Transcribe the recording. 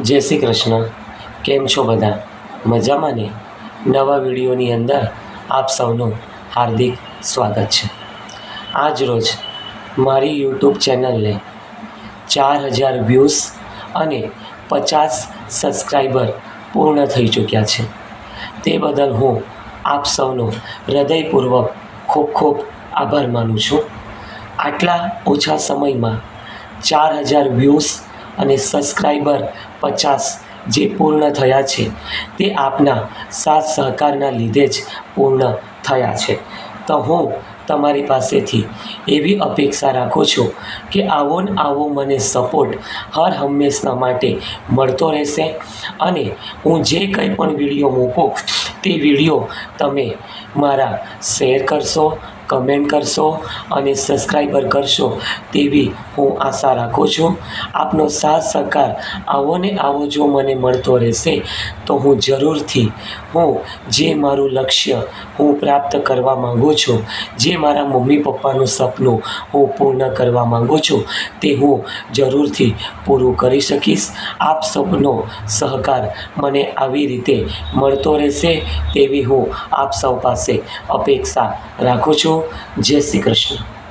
જય શ્રી કૃષ્ણ. કેમ છો બધા? મજામાં ને? નવા વિડીયોની અંદર આપ સૌનું હાર્દિક સ્વાગત છે. આજ રોજ મારી યુટ્યુબ ચેનલને ચાર હજાર વ્યૂઝ અને પચાસ સબસ્ક્રાઈબર પૂર્ણ થઈ ચૂક્યા છે. તે બદલ હું આપ સૌનો હૃદયપૂર્વક ખૂબ ખૂબ આભાર માનું છું. આટલા ઓછા સમયમાં ચાર હજાર વ્યૂઝ અને સબસ્ક્રાઈબર પચાસ જે પૂર્ણ થયા છે, તે આપના સાથ સહકારના લીધે જ પૂર્ણ થયા છે. તો હું તમારી પાસેથી એવી અપેક્ષા રાખું છું કે આવો ને આવો મને સપોર્ટ હર હંમેશના માટે મળતો રહેશે અને હું જે કંઈ પણ વીડિયો મૂકું, તે વીડિયો તમે મારા શેર કરશો કમેન્ટ કરશો અને સબસ્ક્રાઈબર કરશો તેવી હું આશા રાખું છું. આપનો સાથ સહકાર આવો ને આવો જો મને મળતો રહેશે તો હું જરૂરથી હું જે મારું લક્ષ્ય હું પ્રાપ્ત કરવા માગું છું, જે મારા મમ્મી પપ્પાનું સપનું હું પૂર્ણ કરવા માગું છું તે હું જરૂરથી પૂરું કરી શકીશ. આપ સૌનો સહકાર મને આવી રીતે મળતો રહેશે તેવી હું આપ સૌ પાસે અપેક્ષા રાખું છું. જય શ્રી કૃષ્ણ.